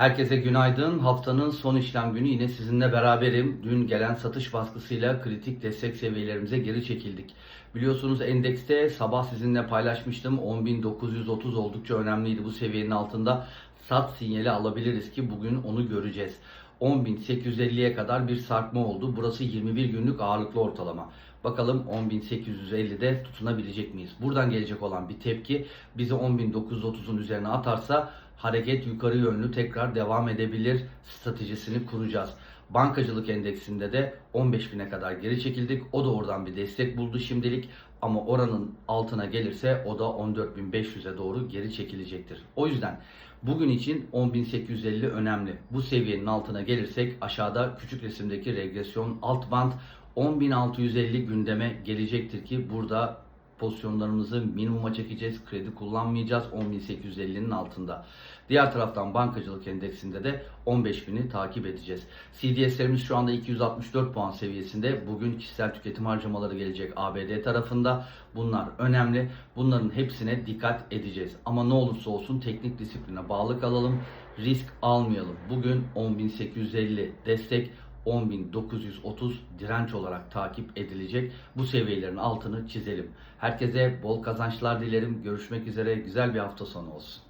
Herkese günaydın. Haftanın son işlem günü yine sizinle beraberim. Dün gelen satış baskısıyla kritik destek seviyelerimize geri çekildik. Biliyorsunuz endekste sabah sizinle paylaşmıştım. 10.930 oldukça önemliydi. Bu seviyenin altında sat sinyali alabiliriz ki bugün onu göreceğiz. 10.850'ye kadar bir sarkma oldu. Burası 21 günlük ağırlıklı ortalama. Bakalım 10.850'de tutunabilecek miyiz? Buradan gelecek olan bir tepki bizi 10.930'un üzerine atarsa hareket yukarı yönlü tekrar devam edebilir stratejisini kuracağız. Bankacılık endeksinde de 15.000'e kadar geri çekildik. O da oradan bir destek buldu şimdilik. Ama oranın altına gelirse o da 14.500'e doğru geri çekilecektir. O yüzden bugün için 10.850 önemli. Bu seviyenin altına gelirsek aşağıda küçük resimdeki regresyon alt band 10.650 gündeme gelecektir ki burada pozisyonlarımızı minimuma çekeceğiz. Kredi kullanmayacağız 10.850'nin altında. Diğer taraftan bankacılık endeksinde de 15.000'i takip edeceğiz. CDS'lerimiz şu anda 264 puan seviyesinde. Bugün kişisel tüketim harcamaları gelecek ABD tarafında. Bunlar önemli. Bunların hepsine dikkat edeceğiz. Ama ne olursa olsun teknik disipline bağlı kalalım. Risk almayalım. Bugün 10.850 destek 10.930 direnç olarak takip edilecek. Bu seviyelerin altını çizelim. Herkese bol kazançlar dilerim. Görüşmek üzere. Güzel bir hafta sonu olsun.